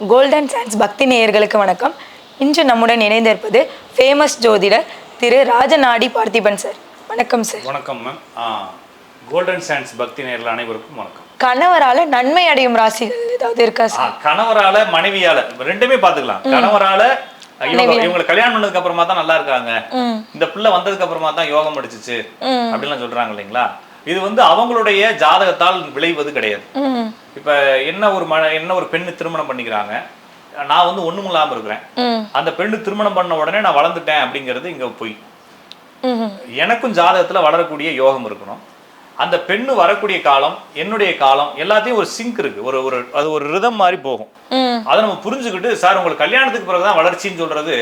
Golden chance பக்தி நேயர்களுக்கு வணக்கம். இன்று நம்முடன் இணைந்திருப்பது ஃபேமஸ் ஜோதிடர் திரு ராஜநாடி பார்த்திபன் சார் வணக்கம் சார் வணக்கம் மேம் கோல்டன் சான்ஸ் பக்தி நேரில் அனைவருக்கும் வணக்கம். கணவரால நன்மை அடையும் ராசிகள் ஏதாவது இருக்கா சார் கணவரால மனைவியால ரெண்டுமே பாத்துக்கலாம் கணவரால இவங்க கல்யாணம் பண்ணதுக்கு அப்புறமா தான் நல்லா இருக்காங்க. இந்த பிள்ளை வந்ததுக்கு அப்புறமா தான் யோகம் அடிச்சிச்சு அப்படிலாம் சொல்றாங்க இல்லைங்களா? இது வந்து அவங்களுடைய ஜாதகத்தால் விளைவது கிடையாது. இப்ப என்ன ஒரு ம என்ன ஒரு பெண்ணு திருமணம் பண்ணிக்கிறாங்க? நான் வந்து ஒண்ணும் இல்லாம இருக்கிறேன். அந்த பெண்ணு திருமணம் பண்ண உடனே நான் வளர்ந்துட்டேன் அப்படிங்கிறது இங்க பொய். எனக்கும் ஜாதகத்துல வளரக்கூடிய யோகம் இருக்கணும். அந்த பெண்ணு வரக்கூடிய காலம் என்னுடைய காலம் எல்லாத்தையும் ஒரு சிங்க் இருக்கு. ஒரு ஒரு அது ஒரு ரிதம் மாதிரி போகும். அதை நம்ம புரிஞ்சுக்கிட்டு சார் உங்களுக்கு கல்யாணத்துக்கு பிறகுதான் வளர்ச்சின்னு சொல்றது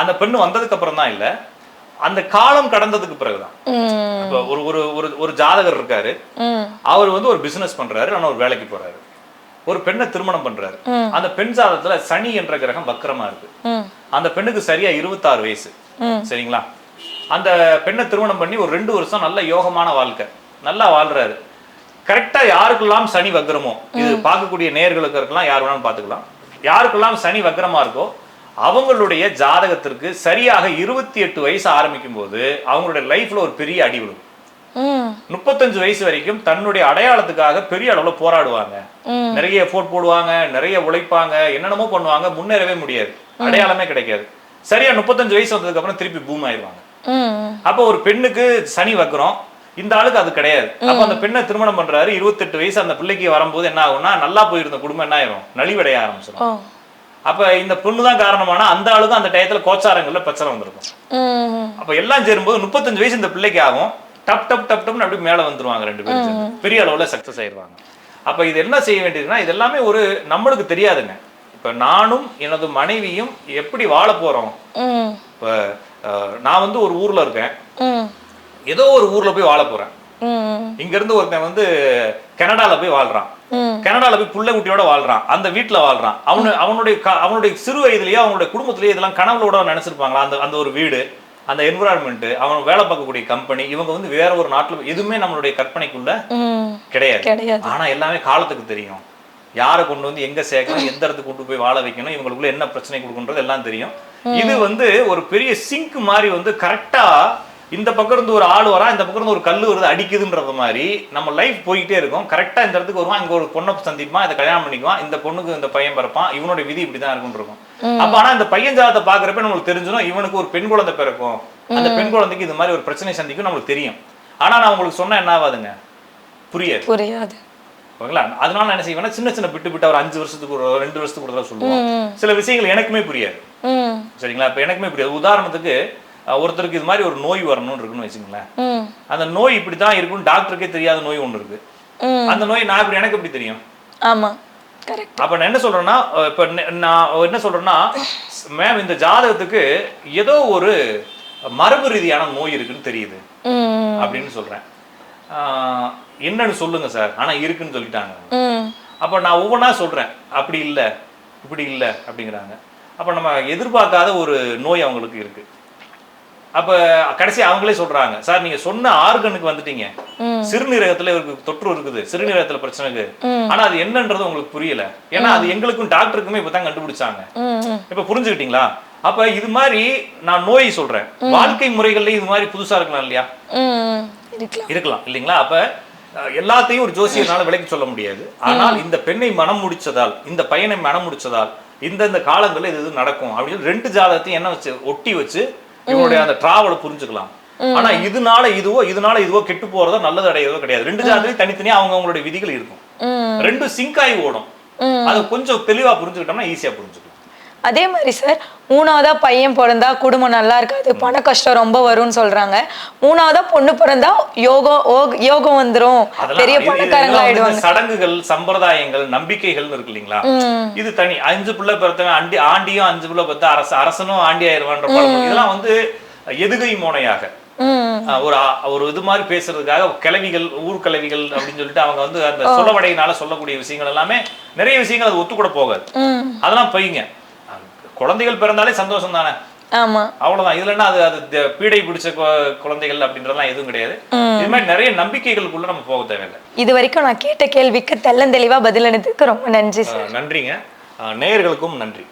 அந்த பெண்ணு வந்ததுக்கு அப்புறம் தான் இல்ல. அந்த காலம் கடந்ததுக்கு பிறகுதான். இப்போ ஒரு ஒரு ஒரு ஒரு ஜாதகர் இருக்காரு. அவர் வந்து ஒரு பிசினஸ் பண்றாரு ஆனா ஒரு வேலைக்கு போறாரு. ஒரு பெண்ணை திருமணம் பண்றாரு. அந்த பெண் ஜாதகத்துல சனி என்ற கிரகம் வக்கரமா இருக்கு. அந்த பெண்ணுக்கு சரியா இருபத்தாறு வயசு. சரிங்களா? அந்த பெண்ணை திருமணம் பண்ணி ஒரு ரெண்டு வருஷம் நல்ல யோகமான வாழ்க்கை. நல்லா வாழ்றாரு. கரெக்டா யாருக்கெல்லாம் சனி வக்ரமோ இது பார்க்கக்கூடிய நேர்களுக்கு இருக்கலாம் யார் வேணாலும் பார்த்துக்கலாம். யாருக்கெல்லாம் சனி வக்ரமா இருக்கோ அவங்களுடைய ஜாதகத்திற்கு சரியாக இருபத்தி எட்டு வயசு ஆரம்பிக்கும் போது அவங்களுடைய லைஃப்ல ஒரு பெரிய அடி விழும். முப்பத்தஞ்சு வயசு வரைக்கும் தன்னுடைய அடையாளத்துக்காக பெரிய அளவுல போராடுவாங்க. நிறைய எஃபோர்ட் போடுவாங்க நிறைய உழைப்பாங்க என்னென்னமோ பண்ணுவாங்க முன்னேறவே முடியாது. அடையாளமே கிடைக்காது. சரியா முப்பத்தஞ்சு வயசு வந்ததுக்கு அப்புறம் திருப்பி பூம் ஆயிடுவாங்க. அப்போ ஒரு பெண்ணுக்கு சனி வக்கிறோம் இந்த ஆளுக்கு அது கிடையாது. அப்ப அந்த பெண்ணை திருமணம் பண்றாரு இருபத்தெட்டு வயசு அந்த பிள்ளைக்கு வரும்போது என்ன ஆகும்னா நல்லா போயிருந்த குடும்பம் என்ன ஆயிரும்? நலிவடைய ஆரம்பிச்சிடும் அப்ப இந்த பொண்ணு தான் காரணமானா அந்த ஆளுக்கும் அந்த டயத்துல கோச்சாரங்கள்ல பிரச்சனை வந்திருக்கும். அப்ப எல்லாம் சேரும்போது முப்பத்தஞ்சு வயசு இந்த பிள்ளைக்கு ஆகும். டப் டப் டப் டப்னு அப்படியே மேல வந்துருவாங்க ரெண்டு பேரும். பெரிய அளவுல சக்சஸ் ஆயிருவாங்க. அப்ப இது என்ன செய்ய வேண்டியதுன்னா இது எல்லாமே ஒரு நம்மளுக்கு தெரியாதுங்க. இப்ப நானும் எனது மனைவியும் எப்படி வாழ போறோம்? ம். இப்ப நான் வந்து ஒரு ஊர்ல இருக்கேன். ஏதோ ஒரு ஊர்ல போய் வாழ போறேன். ம் இங்க இருந்து ஒருத்தன் வந்து கனடால போய் வாழ்றான். கனடால போய் புள்ள குட்டியோட வாழ்றான். அந்த வீட்டுல வாழ்றான். அவனு அவனுடைய அவனுடைய சிறு வயதிலேயே அவனுடைய குடும்பத்திலேயே இதெல்லாம் கனவுளோட நினைச்சிருப்பாங்களா? அந்த அந்த ஒரு வீடு அந்த என்விரான்மெண்ட் அவன் வேலை பார்க்கக்கூடிய கம்பெனி இவங்க வந்து வேற ஒரு நாட்டுல எதுவுமே நம்மளுடைய கற்பனைக்குள்ள கிடையாது. ஆனா எல்லாமே காலத்துக்கு தெரியும். யாரை கொண்டு வந்து எங்க சேர்க்கணும் எந்த இடத்துக்கு கொண்டு போய் வாழ வைக்கணும் இவங்களுக்குள்ள என்ன பிரச்சனை கொடுக்குன்றது எல்லாம் தெரியும். இது வந்து ஒரு பெரிய சிங்க் மாதிரி வந்து கரெக்டா இந்த பக்கம் இருந்து ஒரு ஆள் வரா இந்த பக்கம் இருந்து ஒரு கல் வருது அடிக்குதுன்றது மாதிரி நம்ம லைஃப் போயிட்டே இருக்கும். கரெக்டா இந்த இடத்துக்கு வருவான் இங்க ஒரு பொண்ணை சந்திப்பான் இதை கல்யாணம் பண்ணிக்குவான் இந்த பொண்ணுக்கு இந்த பையன் பிறப்பான் இவனோட விதி இப்படிதான் இருக்கும்னு இருக்கும். அப்ப ஆனா இந்த பையன் ஜாதத்தை பாக்குறப்ப நம்மளுக்கு தெரிஞ்சிடும் இவனுக்கு ஒரு பெண் குழந்தை பிறக்கும். அந்த பெண் குழந்தைக்கு இது மாதிரி ஒரு பிரச்சனை சந்திக்கும் நம்மளுக்கு தெரியும். ஆனா நான் உங்களுக்கு சொன்னா என்ன ஆகாதுங்க? புரியாது. புரியாது. ஓகேங்களா? அதனால நான் என்ன செய்வேன்னா சின்ன சின்ன பிட்டு பிட்டு ஒரு அஞ்சு வருஷத்துக்கு ஒரு ரெண்டு வருஷத்துக்கு ஒரு தடவை சொல்லுவோம். சில விஷயங்கள் எனக்குமே புரியாது. சரிங்களா? இப்போ எனக்குமே புரியாது. உதாரணத்துக்கு ஒருத்தருக்கு இது மாதிரி ஒரு நோய் வரணும்னு இருக்குன்னு வச்சுங்களேன் அந்த நோய் இப்படி தான் இருக்கும்னு டாக்டருக்கே தெரியாத நோய் ஒன்று இருக்கு. அந்த நோய் நான் இப்படி எனக்கு எப்படி தெரியும்? ஆமா. அப்ப நான் என்ன சொல்றேன்னா இப்ப நான் என்ன சொல்றேன்னா மேம் இந்த ஜாதகத்துக்கு ஏதோ ஒரு மரபு ரீதியான நோய் இருக்குன்னு தெரியுது. அப்படின்னு சொல்றேன். என்னன்னு சொல்லுங்க சார். ஆனா இருக்குன்னு சொல்லிட்டாங்க. அப்போ நான் ஒவ்வொன்றா சொல்கிறேன் அப்படி இல்லை இப்படி இல்லை அப்படிங்கிறாங்க. அப்போ நம்ம எதிர்பார்க்காத ஒரு நோய் அவங்களுக்கு இருக்கு. அப்போ கடைசி அவங்களே சொல்றாங்க. சார் நீங்க சொன்ன ஆர்கனுக்கு வந்துட்டீங்க. சிறுநீரகத்துல இவருக்கு தொற்று இருக்குது. சிறுநீரகத்துல பிரச்சனை இருக்கு. ஆனா அது என்னன்றது உங்களுக்கு புரியல. ஏன்னா அது எங்களுக்கும் டாக்டருக்குமே இப்பதான் கண்டுபிடிச்சாங்க. இப்ப புரிஞ்சுக்கிட்டீங்களா? அப்ப இது மாதிரி நான் நோய் சொல்றேன். வாழ்க்கை முறைகள்ல இது மாதிரி புதுசா இருக்கலாம் இல்லையா? இருக்கலாம். இல்லைங்களா? அப்ப எல்லாத்தையும் ஒரு ஜோசியர்னால விலைக்கு சொல்ல முடியாது. ஆனால் இந்த பெண்ணை மனம் முடிச்சதால் இந்த பையனை மனம் முடிச்சதால் இந்த இந்த காலங்கள்ல இது இது நடக்கும் அப்படின்னு ரெண்டு ஜாதகத்தையும் என்ன வச்சு ஒட்டி வச்சு இவனுடைய அந்த டிராவலை புரிஞ்சுக்கலாம். ஆனா இதனால இதுவோ இதனால இதுவோ கெட்டு போறதோ நல்லது அடையதோ கிடையாது. ரெண்டு ஜாதகத்தையும் தனித்தனியா அவங்க அவங்களுடைய விதிகள் இருக்கும். ம். ரெண்டும் சிங்க் ஆகி ஓடும். அதை கொஞ்சம் தெளிவா புரிஞ்சுக்கிட்டோம்னா ஈஸியா புரிஞ்சுக்கலாம். அதே மாதிரி சார் மூணாவதா பையன் பிறந்தா குடும்பம் நல்லா இருக்காது பண கஷ்டம் ரொம்ப வரும்னு சொல்றாங்க. மூணாவதா பொண்ணு பிறந்தா யோகம் யோகம் வந்துரும். பெரிய வந்து ஆயிடுவாங்க சடங்குகள் சம்பிரதாயங்கள் நம்பிக்கைகள் இருக்கு இல்லைங்களா? இது தனி. அஞ்சு பிள்ளை பிறத்தவன் அண்டி ஆண்டியும் அஞ்சு பிள்ளை பிறத்த அரச அரசனும் ஆண்டி ஆயிடுவான்ற இதெல்லாம் வந்து எதுகை மோனையாக. ஒரு ஒரு இது மாதிரி பேசுறதுக்காக கிளவிகள் ஊர் கிளவிகள் அப்படின்னு சொல்லிட்டு அவங்க வந்து அந்த சொல்லவடையினால சொல்லக்கூடிய விஷயங்கள் எல்லாமே நிறைய விஷயங்கள் அது ஒத்து கூட போகாது அதெல்லாம் பையங்க. குழந்தைகள் பிறந்தாலே சந்தோஷம் தானே ஆமா. அவ்வளவுதான். இதுல என்ன அது அது பீடை பிடிச்ச குழந்தைகள் அப்படின்றதெல்லாம் எதுவும் கிடையாது. இது மாதிரி நிறைய நம்பிக்கைகளுக்குள்ள நம்ம போக தேவையில்லை. இது வரைக்கும் நான் கேட்ட கேள்விக்கு தெள்ளந்தெளிவா பதிலளித்ததுக்கு ரொம்ப நன்றி சார் நன்றிங்க. நேயர்களுக்கும் நன்றி.